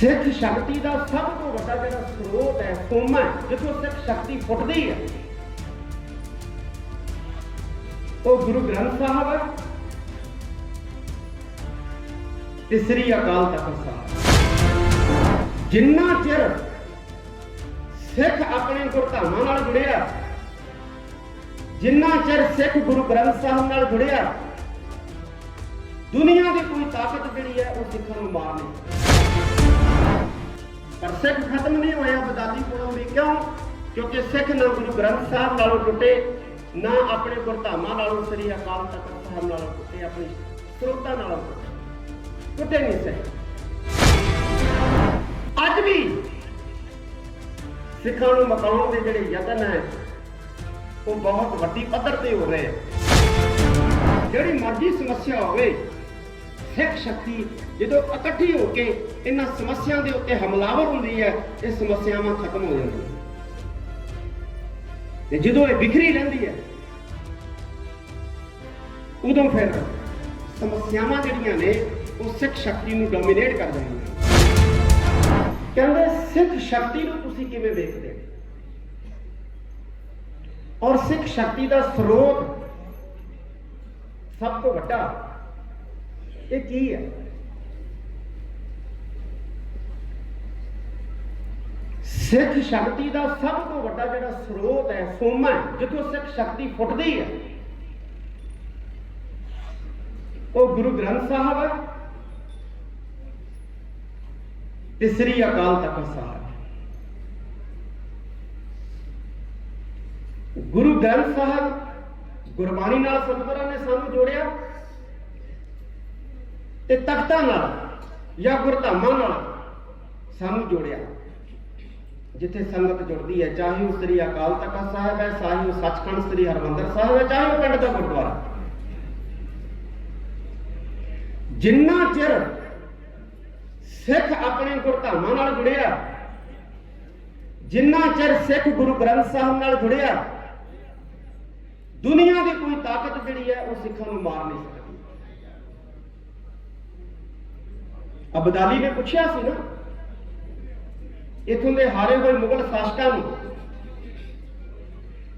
ਸਿੱਖ ਸ਼ਕਤੀ ਦਾ ਸਭ ਤੋਂ ਵੱਡਾ ਜਿਹੜਾ ਸਰੋਤ ਹੈ ਸੋਮਾ ਹੈ, ਜਿੱਥੋਂ ਸਿੱਖ ਸ਼ਕਤੀ ਫੁੱਟਦੀ ਹੈ। ਉਹ ਗੁਰੂ ਗ੍ਰੰਥ ਸਾਹਿਬ ਹੈ ਤੇ ਸ੍ਰੀ ਅਕਾਲ ਤਖਤ ਸਾਹਿਬ। ਜਿੰਨਾ ਚਿਰ ਸਿੱਖ ਆਪਣੇ ਗੁਰਧਾਮਾਂ ਨਾਲ ਜੁੜਿਆ ਜਿੰਨਾ ਚਿਰ ਸਿੱਖ ਗੁਰੂ ਗ੍ਰੰਥ ਸਾਹਿਬ ਨਾਲ ਜੁੜਿਆ ਦੁਨੀਆ ਦੀ ਕੋਈ ਤਾਕਤ ਜਿਹੜੀ ਹੈ ਉਹ ਸਿੱਖਾਂ ਨੂੰ ਮਾਰ ਨਹੀਂ ਪਰ ਸਿੱਖ ਖਤਮ ਨਹੀਂ ਹੋਇਆ ਬਦਾਲੀ ਕੋਲੋਂ ਵੀ ਕਿਉਂ? ਕਿਉਂਕਿ ਸਿੱਖ ਨਾ ਗੁਰੂ ਗ੍ਰੰਥ ਸਾਹਿਬ ਨਾਲੋਂ ਟੁੱਟੇ, ਨਾ ਆਪਣੇ ਗੁਰਧਾਮਾਂ ਨਾਲੋਂ ਸ੍ਰੀ ਅਕਾਲ ਤਖਤ ਸਾਹਿਬ ਨਾਲੋਂ ਟੁੱਟੇ, ਆਪਣੀ ਸਰੋਤਾਂ ਨਾਲੋਂ ਟੁੱਟੇ। ਟੁੱਟੇ ਨਹੀਂ ਸਿੱਖ। ਅੱਜ ਵੀ ਸਿੱਖਾਂ ਨੂੰ ਮਕਾਉਣ ਦੇ ਜਿਹੜੇ ਯਤਨ ਹੈ, ਉਹ ਬਹੁਤ ਵੱਡੀ ਪੱਧਰ ਤੇ ਹੋ ਰਹੇ ਆ। ਜਿਹੜੀ ਮਰਜ਼ੀ ਸਮੱਸਿਆ ਹੋਵੇ ਸਿੱਖ ਸ਼ਕਤੀ ਜਦੋਂ ਇਕੱਠੀ ਹੋ ਕੇ ਇਹਨਾਂ ਸਮੱਸਿਆ ਦੇ ਉੱਤੇ ਹਮਲਾਵਰ ਹੁੰਦੀ ਹੈ, ਇਹ ਸਮੱਸਿਆਵਾਂ ਖਤਮ ਹੋ ਜਾਂਦੀਆਂ ਤੇ ਜਦੋਂ ਇਹ ਵਿਖਰੀ ਰਹਿੰਦੀ ਹੈ, ਉਦੋਂ ਫਿਰ ਸਮੱਸਿਆਵਾਂ ਜਿਹੜੀਆਂ ਨੇ, ਉਹ ਸਿੱਖ ਸ਼ਕਤੀ ਨੂੰ ਡੋਮੀਨੇਟ ਕਰ ਜਾਂਦੀਆਂ ਕਹਿੰਦੇ ਸਿੱਖ ਸ਼ਕਤੀ ਨੂੰ ਤੁਸੀਂ ਕਿਵੇਂ ਵੇਖਦੇ? ਹੋ ਔਰ ਸਿੱਖ ਸ਼ਕਤੀ ਦਾ ਸਰੋਤ ਸਭ ਤੋਂ ਵੱਡਾ ਇਹ ਕੀ ਹੈ ਸਿੱਖ ਸ਼ਕਤੀ ਦਾ ਸਭ ਤੋਂ ਵੱਡਾ ਜਿਹੜਾ ਸਰੋਤ ਹੈ, ਸੋਮਾ ਹੈ, ਜਿੱਥੋਂ ਸਿੱਖ ਸ਼ਕਤੀ ਫੁੱਟਦੀ ਹੈ। ਉਹ ਗੁਰੂ ਗ੍ਰੰਥ ਸਾਹਿਬ ਹੈ ਤੇ ਸ੍ਰੀ ਅਕਾਲ ਤਖਤ ਸਾਹਿਬ ਗੁਰੂ ਗ੍ਰੰਥ ਸਾਹਿਬ ਗੁਰਬਾਣੀ ਨਾਲ ਸਤਿਗੁਰਾਂ ਨੇ ਸਾਨੂੰ ਜੋੜਿਆ। ਤੇ ਤਖਤਾਂ ਨਾਲ ਜਾਂ ਗੁਰਧਾਮਾਂ ਨਾਲ ਸਾਨੂੰ ਜੋੜਿਆ। ਜਿੱਥੇ ਸੰਗਤ ਜੁੜਦੀ ਹੈ, ਚਾਹੇ ਉਹ ਸ੍ਰੀ ਅਕਾਲ ਤਖਤ ਸਾਹਿਬ ਹੈ, ਚਾਹੇ ਉਹ ਸੱਚਖੰਡ ਸ੍ਰੀ ਹਰਮੰਦਰ ਸਾਹਿਬ ਹੈ, ਚਾਹੇ ਉਹ ਪਿੰਡ ਦਾ ਗੁਰਦੁਆਰਾ। ਜਿੰਨਾ ਚਿਰ ਸਿੱਖ ਆਪਣੇ ਗੁਰਧਾਮਾਂ ਨਾਲ ਜੁੜਿਆ, ਜਿੰਨਾ ਚਿਰ ਸਿੱਖ ਗੁਰੂ ਗ੍ਰੰਥ ਸਾਹਿਬ ਨਾਲ ਜੁੜਿਆ, ਦੁਨੀਆ ਦੀ ਕੋਈ ਤਾਕਤ ਜਿਹੜੀ ਹੈ, ਉਹ ਸਿੱਖਾਂ ਨੂੰ ਮਾਰ ਨਹੀਂ ਸਕਦੀ। ਅਬਦਾਲੀ ਨੇ ਪੁੱਛਿਆ ਸੀ ਨਾ, ਇਥੋਂ ਦੇ ਹਾਰੇ ਹੋਏ ਮੁਗਲ ਸ਼ਾਸਕਾਂ ਨੂੰ,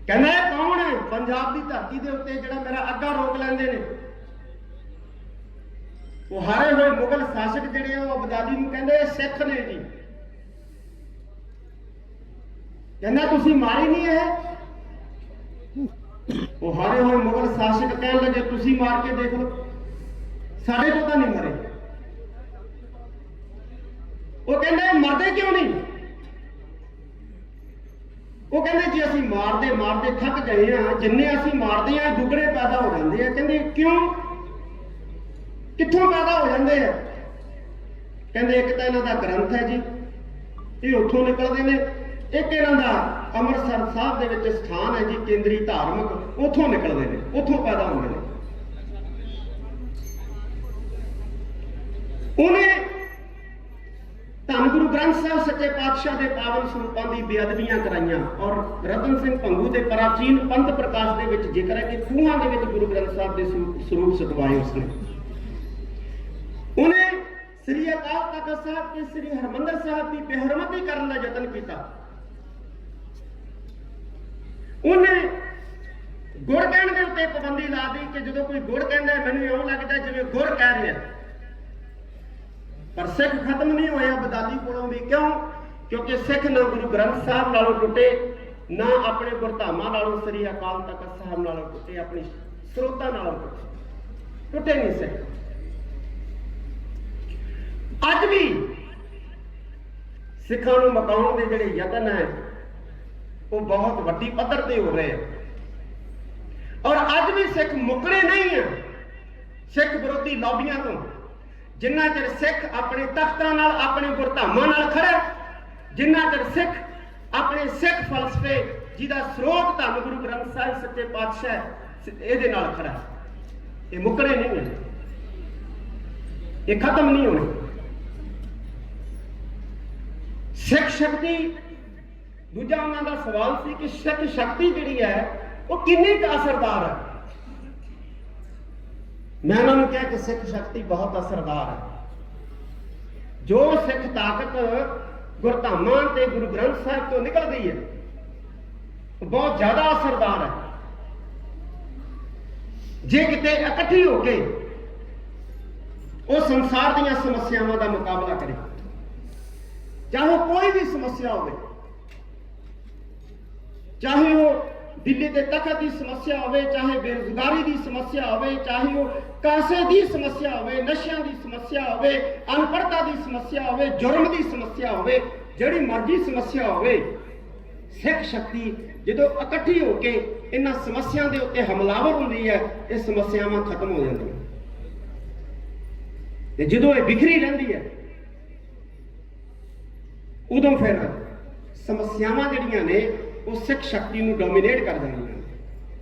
ਕਹਿੰਦਾ ਇਹ ਕੌਣ ਹੈ? ਪੰਜਾਬ ਦੀ ਧਰਤੀ ਦੇ ਉੱਤੇ ਜਿਹੜਾ ਮੇਰਾ ਅੱਗਾ ਰੋਕ ਲੈਂਦੇ ਨੇ। ਉਹ ਹਾਰੇ ਹੋਏ ਮੁਗਲ ਸ਼ਾਸਕ ਜਿਹੜੇ ਆ, ਉਹ ਅਬਦਾਲੀ ਨੂੰ ਕਹਿੰਦੇ ਇਹ ਸਿੱਖ ਨੇ ਜੀ। ਕਹਿੰਦਾ, ਤੁਸੀਂ ਮਾਰੀ ਨਹੀਂ ਇਹ? ਉਹ ਹਾਰੇ ਹੋਏ ਮੁਗਲ ਸ਼ਾਸਕ ਕਹਿਣ ਲੱਗੇ, ਤੁਸੀਂ ਮਾਰ ਕੇ ਦੇਖ ਲਓ, ਸਾਡੇ ਤੋਂ ਤਾਂ ਨਹੀਂ ਮਰੇ ਉਹ ਕਹਿੰਦੇ ਇਹ ਮਰਦੇ ਕਿਉਂ ਨਹੀਂ? ਉਹ ਕਹਿੰਦੇ ਜੀ ਅਸੀਂ ਮਾਰਦੇ ਮਾਰਦੇ ਥੱਕ ਗਏ ਆ ਜਿੰਨੇ ਅਸੀਂ ਮਾਰਦੇ ਆ ਦੁੱਗਣੇ ਪੈਦਾ ਹੋ ਜਾਂਦੇ ਆ। ਕਹਿੰਦੇ ਕਿਉਂ? ਕਿੱਥੋਂ ਪੈਦਾ ਹੋ ਜਾਂਦੇ ਆ? ਕਹਿੰਦੇ ਇੱਕ ਤਾਂ ਇਹਨਾਂ ਦਾ ਗ੍ਰੰਥ ਹੈ ਜੀ, ਇਹ ਉੱਥੋਂ ਨਿਕਲਦੇ ਨੇ। ਇੱਕ ਇਹਨਾਂ ਦਾ ਅੰਮ੍ਰਿਤਸਰ ਸਾਹਿਬ ਦੇ ਵਿੱਚ ਸਥਾਨ ਹੈ ਜੀ, ਕੇਂਦਰੀ ਧਾਰਮਿਕ, ਉੱਥੋਂ ਨਿਕਲਦੇ ਨੇ, ਉੱਥੋਂ ਪੈਦਾ ਹੁੰਦੇ ਨੇ। ਉਹਨੇ ਗੁਰੂ ਗ੍ਰੰਥ ਸਾਹਿਬ ਸੱਚੇ ਪਾਤਸ਼ਾਹ ਦੇ ਪਾਵਨ ਸਰੂਪਾਂ ਦੀ ਬੇਅਦਬੀਆਂ ਕਰਾਈਆਂ ਔਰ ਰਤਨ ਸਿੰਘ ਭੰਗੂ ਦੇ ਪ੍ਰਾਚੀਨ ਪੰਥ ਪ੍ਰਕਾਸ਼ ਦੇ ਵਿੱਚ ਜ਼ਿਕਰ ਹੈ ਕਿ ਖੂਹਾਂ ਦੇ ਵਿੱਚ ਗੁਰੂ ਗ੍ਰੰਥ ਸਾਹਿਬ ਦੇ ਸਰੂਪ- ਸਰੂਪ ਉਸਨੇ ਉਹਨੇ ਸ੍ਰੀ ਅਕਾਲ ਤਖਤ ਸਾਹਿਬ ਤੇ ਸ੍ਰੀ ਹਰਮੰਦਰ ਸਾਹਿਬ ਦੀ ਬੇਹਰਮਤੀ ਕਰਨ ਦਾ ਯਤਨ ਕੀਤਾ। ਉਹਨੇ ਗੁੜ ਕਹਿਣ ਦੇ ਉੱਤੇ ਪਾਬੰਦੀ ਲਾ ਦਿੱਤੀ ਕਿ ਜਦੋਂ ਕੋਈ ਗੁੜ ਕਹਿੰਦਾ ਮੈਨੂੰ ਇਉਂ ਲੱਗਦਾ ਜਿਵੇਂ ਗੁਰ ਕਹਿ ਰਿਹਾ ਪਰ ਸਿੱਖ ਖਤਮ ਨਹੀਂ ਹੋਇਆ ਬਦਾਲੀ ਕੋਲੋਂ ਵੀ ਕਿਉਂ? ਕਿਉਂਕਿ ਸਿੱਖ ਨਾ ਗੁਰੂ ਗ੍ਰੰਥ ਸਾਹਿਬ ਨਾਲੋਂ ਟੁੱਟੇ, ਨਾ ਆਪਣੇ ਗੁਰਧਾਮਾਂ ਨਾਲੋਂ, ਸ੍ਰੀ ਅਕਾਲ ਤਖਤ ਸਾਹਿਬ ਨਾਲੋਂ ਟੁੱਟੇ, ਆਪਣੀ ਸਰੋਤਾਂ ਨਾਲੋਂ ਟੁੱਟੇ। ਟੁੱਟੇ ਨਹੀਂ ਸਿੱਖ। ਅੱਜ ਵੀ ਸਿੱਖਾਂ ਨੂੰ ਮਕਾਉਣ ਦੇ ਜਿਹੜੇ ਯਤਨ ਹੈ, ਉਹ ਬਹੁਤ ਵੱਡੀ ਪੱਧਰ ਤੇ ਹੋ ਰਹੇ ਆ ਔਰ ਅੱਜ ਵੀ ਸਿੱਖ ਮੁਕਰੇ ਨਹੀਂ ਹੈ, ਸਿੱਖ ਵਿਰੋਧੀ ਲੌਬੀਆਂ ਤੋਂ। ਜਿੰਨਾ ਚਿਰ ਸਿੱਖ ਆਪਣੇ ਤਖਤਾਂ ਨਾਲ, ਆਪਣੇ ਗੁਰਧਾਮਾਂ ਨਾਲ ਖੜਾ ਜਿੰਨਾ ਚਿਰ ਸਿੱਖ ਆਪਣੇ ਸਿੱਖ ਫਲਸਫੇ ਜਿਹਦਾ ਸਰੋਤ ਧੰਨ ਗੁਰੂ ਗ੍ਰੰਥ ਸਾਹਿਬ ਸੱਚੇ ਪਾਤਸ਼ਾਹ ਇਹਦੇ ਨਾਲ ਖੜਾ ਇਹ ਮੁੱਕਣੇ ਨਹੀਂ ਹੈ। ਇਹ ਖਤਮ ਨਹੀਂ ਹੋਣੇ। ਸਿੱਖ ਸ਼ਕਤੀ, ਦੂਜਾ ਉਹਨਾਂ ਦਾ ਸਵਾਲ ਸੀ ਕਿ ਸਿੱਖ ਸ਼ਕਤੀ ਜਿਹੜੀ ਹੈ, ਉਹ ਕਿੰਨੀ ਕੁ ਅਸਰਦਾਰ ਹੈ? ਮੈਂ ਉਹਨਾਂ ਨੂੰ ਕਿਹਾ ਕਿ ਸਿੱਖ ਸ਼ਕਤੀ ਬਹੁਤ ਅਸਰਦਾਰ ਹੈ। ਜੋ ਸਿੱਖ ਤਾਕਤ ਗੁਰਧਾਮਾਂ ਤੇ ਗੁਰੂ ਗ੍ਰੰਥ ਸਾਹਿਬ ਤੋਂ ਨਿਕਲਦੀ ਹੈ ਬਹੁਤ ਜ਼ਿਆਦਾ ਅਸਰਦਾਰ ਹੈ। ਜੇ ਕਿਤੇ ਇਕੱਠੀ ਹੋ ਕੇ ਉਹ ਸੰਸਾਰ ਦੀਆਂ ਸਮੱਸਿਆਵਾਂ ਦਾ ਮੁਕਾਬਲਾ ਕਰੇ, ਚਾਹੇ ਉਹ ਕੋਈ ਵੀ ਸਮੱਸਿਆ ਹੋਵੇ, ਚਾਹੇ ਉਹ ਦਿੱਲੀ ਦੇ ਤਖਤ ਦੀ ਸਮੱਸਿਆ ਹੋਵੇ ਚਾਹੇ ਬੇਰੁਜ਼ਗਾਰੀ ਦੀ ਸਮੱਸਿਆ ਹੋਵੇ ਚਾਹੇ ਉਹ ਕਾਸੇ ਦੀ ਸਮੱਸਿਆ ਹੋਵੇ ਨਸ਼ਿਆਂ ਦੀ ਸਮੱਸਿਆ ਹੋਵੇ ਅਨਪੜ੍ਹਤਾ ਦੀ ਸਮੱਸਿਆ ਹੋਵੇ ਜੁਰਮ ਦੀ ਸਮੱਸਿਆ ਹੋਵੇ ਜਿਹੜੀ ਮਰਜ਼ੀ ਸਮੱਸਿਆ ਹੋਵੇ ਸਿੱਖ ਸ਼ਕਤੀ ਜਦੋਂ ਇਕੱਠੀ ਹੋ ਕੇ ਇਹਨਾਂ ਸਮੱਸਿਆ ਦੇ ਉੱਤੇ ਹਮਲਾਵਰ ਹੁੰਦੀ ਹੈ, ਇਹ ਸਮੱਸਿਆਵਾਂ ਖਤਮ ਹੋ ਜਾਂਦੀਆਂ ਤੇ ਜਦੋਂ ਇਹ ਵਿਖਰੀ ਰਹਿੰਦੀ ਹੈ, ਉਦੋਂ ਫਿਰ ਸਮੱਸਿਆਵਾਂ ਜਿਹੜੀਆਂ ਨੇ ਉਹ ਸਿੱਖ ਸ਼ਕਤੀ ਨੂੰ ਡੋਮੀਨੇਟ ਕਰ ਜਾਂਦੀਆਂ